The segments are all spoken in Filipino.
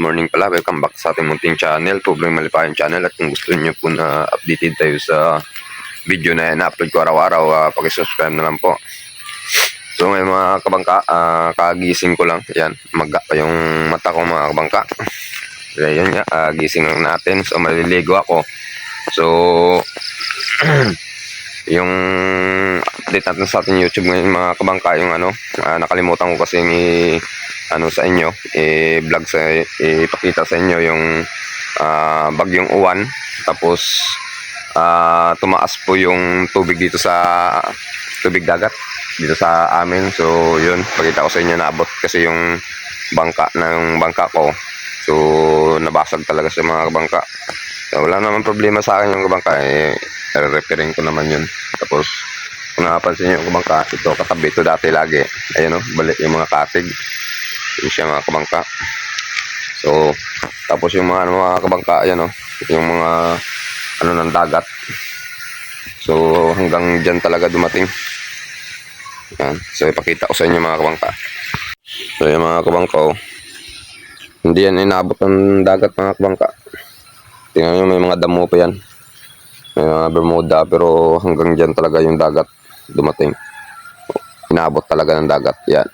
morning pala. Welcome back sa ating munting channel, Pobleng Malipayan channel. At kung gusto niyo po na updated tayo sa video na na-upload ko araw-araw, uh, pakisubscribe na lang po. So may mga kabangka, ah, kagising ko lang. Yan, pa yung mata ko mga kabangka. Kaya yun nga, ah, gising lang natin. So maliligo ako. So, yung update natin sa ating YouTube ngayon mga kabangka, yung ano, ah, nakalimutan ko kasi ni ano sa inyo, i-vlog sa ipakita sa inyo yung ah, bagyong uwan tapos ah, tumaas po yung tubig dito sa tubig dagat dito sa amin. So, yun, pakita ko sa inyo naabot kasi yung bangka ng bangka ko. So, nabasag talaga sa mga bangka. So, wala naman problema sa akin yung bangka eh repairing ko naman yun. Tapos, kung napapansin nyo yung bangka, ito katabi ito dati lagi. Ayun o, balik yung mga katig. Yun siya mga kabangka. So, tapos yung mga, ano, mga kabangka, ayan o, yung mga ano ng dagat. So, hanggang dyan talaga dumating. Yan. So, ipakita ko sa inyo mga kabangka. So, yung mga kabangka, oh. Hindi yan inabot ng dagat mga kabangka. Tingnan nyo, may mga damo pa yan. May mga Bermuda, pero hanggang dyan talaga yung dagat dumating. Inabot talaga ng dagat. Yan.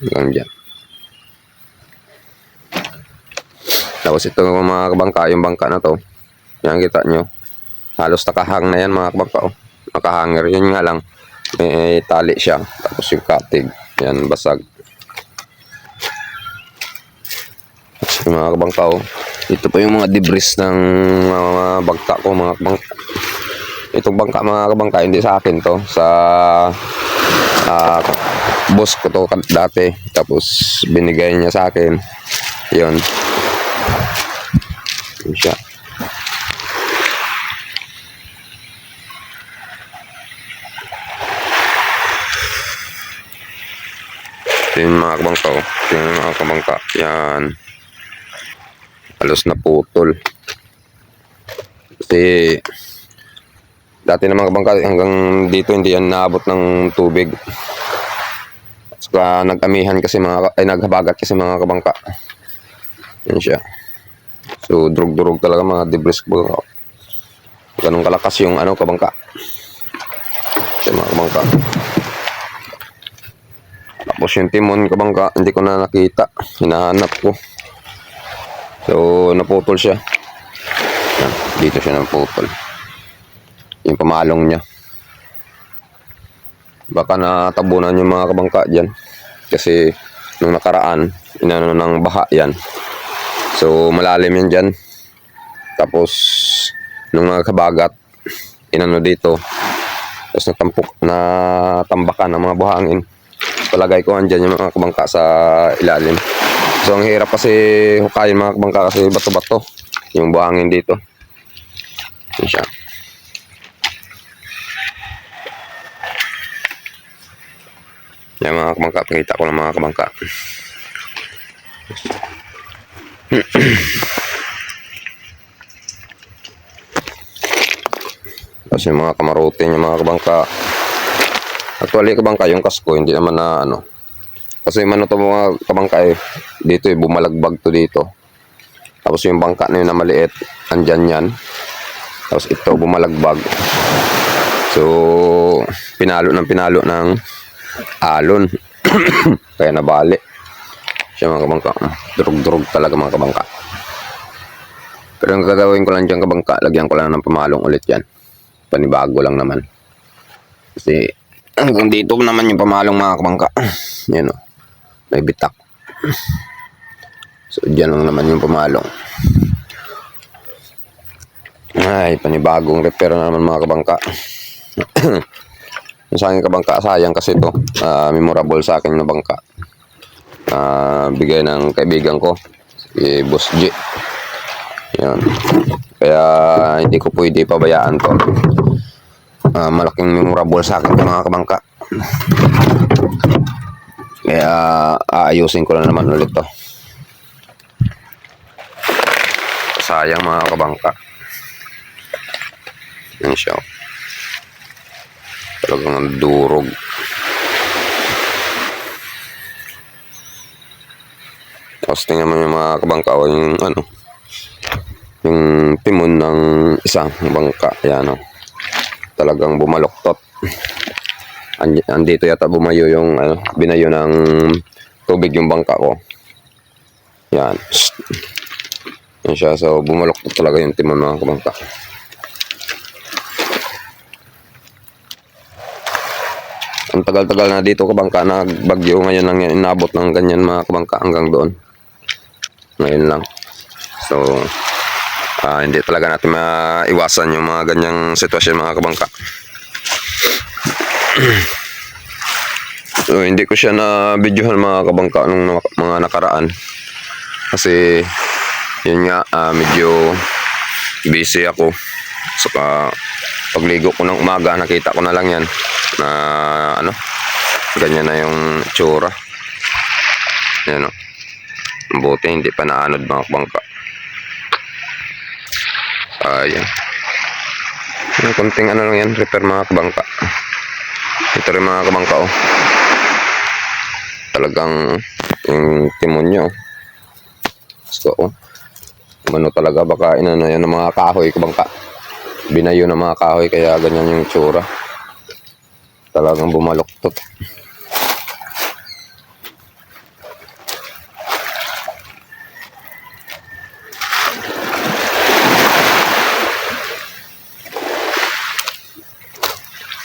Hanggang dyan. Tapos ito mga kabangka, yung bangka na to. Yan kita nyo. Halos nakahang na yan mga kabangka. Oh. Nakahanger. Yun nga lang. May tali siya. Tapos yung katig. Yan basag. Mga kabangka. Oh. Ito pa yung mga debris ng mga bangka ko mga kabangka. Itong bangka mga kabangka hindi sa akin to. Sa ah, boss ko to dati. Tapos binigay niya sa akin. Yun. Yun siya. Yung mga kabangka. oh. Yung mga kabangka. Yan. Halos na putol. Kasi dati na mga kabangka hanggang dito hindi yan naabot ng tubig. Saka nagamihan kasi mga ay naghabagat kasi mga kabangka. Yan siya. So durog-durog talaga mga debris ko. Ganun kalakas yung ano kabangka. Yan mga kabangka. Tapos yung timon kabangka, hindi ko na nakita. Hinahanap ko. So, naputol siya. Dito siya naputol. Yung pamalong niya. Baka natabunan yung mga kabangka dyan. Kasi, nung nakaraan, inano ng baha yan. So, malalim yan dyan. Tapos, nung nagkabagat, inano dito. Tapos natampok, natambakan ng mga buhangin palagay ko andyan yung mga kabangka sa ilalim. So ang hirap kasi hukayin mga kabangka kasi bato-bato yung buhangin dito. Yun siya. Yan mga kabangka, pakita ko ng mga kabangka. Tapos yung mga kamarote yung mga kabangka. Actually, kabangka yung kasko, hindi naman na ano. Kasi yung ano to mga kabangka eh, dito eh, bumalagbag to dito. Tapos yung bangka na yun na maliit, andyan yan. Tapos ito, bumalagbag. So, pinalo ng pinalo ng alon. Kaya nabali. Siya mga kabangka. Durug-durug talaga mga kabangka. Pero ang gagawin ko lang dyan kabangka, lagyan ko lang ng pamalong ulit yan. Panibago lang naman. Kasi hanggang dito naman yung pamalong mga kabangka. Yan o. May bitak. So, dyan lang naman yung pamalong. Ay, panibagong repair na naman mga kabangka. yung sa akin kabangka, sayang kasi to ah, memorable sa akin na bangka. Ah, bigay ng kaibigan ko, si Boss G. Yan. Kaya hindi ko pwede pabayaan to. Ah, malaking memorable sa akin mga kabangka. Kaya aayusin ko na naman ulit to. Sayang mga kabangka. Yan siya. Oh. Talagang durog. Tapos tingnan mo yung mga kabangka o yung ano, yung timon ng isang bangka. Yan o. Talagang bumaloktot. Andi- Andito yata bumayo yung ano, binayo ng tubig yung bangka ko. Yan. Yan siya. So, bumaloktot talaga yung timon mga kabangka. Ang tagal-tagal na dito kabangka nagbagyo ngayon lang inabot ng ganyan mga kabangka hanggang doon. Ngayon lang. So, ah, hindi talaga natin maiwasan yung mga ganyang sitwasyon mga kabangka. so, hindi ko siya na videohan mga kabangka nung na- mga nakaraan. Kasi, yun nga, ah, medyo busy ako. Saka, pagligo ko ng umaga, nakita ko na lang yan na ano, ganyan na yung tsura. Yan o. Buti hindi pa naanod mga bangka. Ayan. Yung konting ano lang yan, repair mga kabangka. Ito rin mga kabangka oh. Talagang yung timon niya oh. So, oh. Ano talaga, baka inano yan ng mga kahoy kabangka. Binayo ng mga kahoy kaya ganyan yung tsura. Talagang bumaloktot.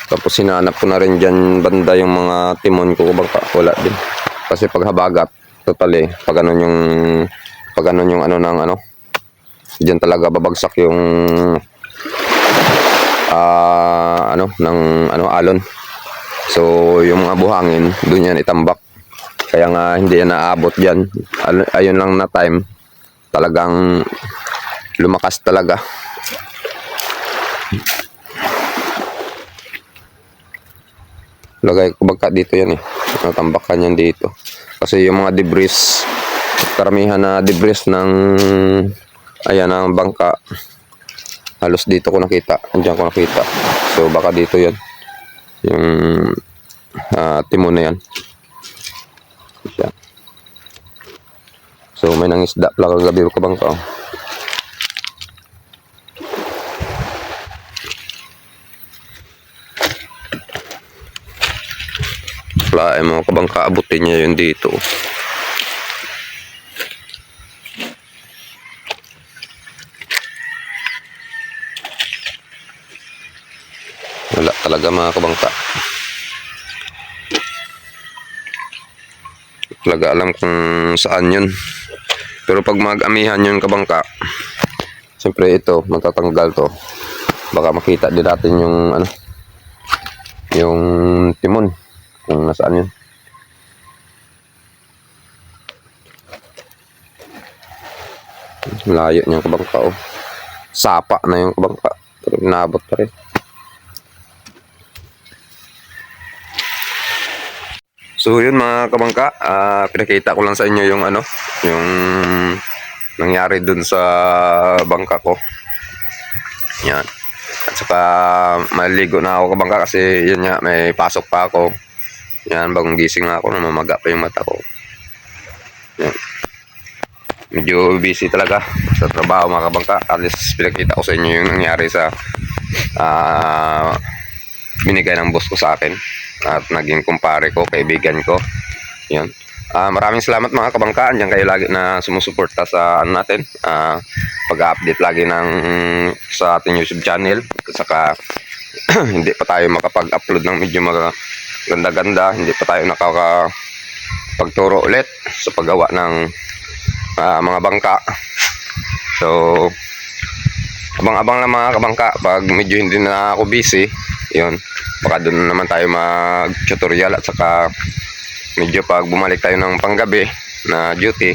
Tapos sinanap ko na rin dyan banda yung mga timon ko baka wala din. Kasi pag habagat, totally, pag ano yung pag ano yung ano ng ano, diyan talaga babagsak yung ah ano ng ano alon. So yung mga buhangin, doon yan itambak. Kaya nga hindi yan naabot diyan. Ayun lang na time. Talagang lumakas talaga. Lagay ko bagka dito yan eh. Natambakan yan dito. Kasi yung mga debris, karamihan na debris ng ayan ang bangka halos dito ko nakita andyan ko nakita. So baka dito yan yung ah, timon na yan. So may nangisda pala kagabi ko bangka oh. Plae mo kabangka abutin niya yun dito Wala talaga mga kabangka. Talaga alam kung saan yun. Pero pag mag-amihan yun kabangka, siyempre ito, matatanggal to. Baka makita din natin yung ano, yung timon kung nasaan yun. Layo niyang kabangka oh. Sapa na yung kabangka. Pero inabot pa rin. So yun mga kabangka, ah pinakita ko lang sa inyo yung ano, yung nangyari dun sa bangka ko. Yan. At saka maligo na ako kabangka kasi yun nga may pasok pa ako. Yan, bagong gising na ako, namamaga pa yung mata ko. Yan. Medyo busy talaga sa trabaho mga kabangka. At least pinakita ko sa inyo yung nangyari sa ah binigay ng boss ko sa akin at naging kumpare ko, kaibigan ko. Yun. Ah, maraming salamat mga kabangkaan. Diyan kayo lagi na sumusuporta sa ano natin. Ah, pag-update lagi ng sa ating YouTube channel. Saka hindi pa tayo makapag-upload ng medyo mga ganda-ganda. Hindi pa tayo nakaka pagturo ulit sa paggawa ng ah, mga bangka. So, abang-abang lang mga kabangka. Pag medyo hindi na ako busy yun baka doon naman tayo mag tutorial at saka medyo pag bumalik tayo ng panggabi na duty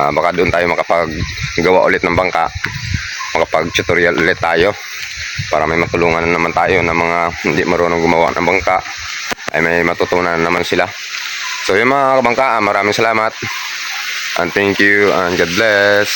ah, baka doon tayo makapaggawa ulit ng bangka. Makapag tutorial ulit tayo para may matulungan na naman tayo na mga hindi marunong gumawa ng bangka. Ay may matutunan naman sila. So yun mga kabangka maraming salamat. And thank you and God bless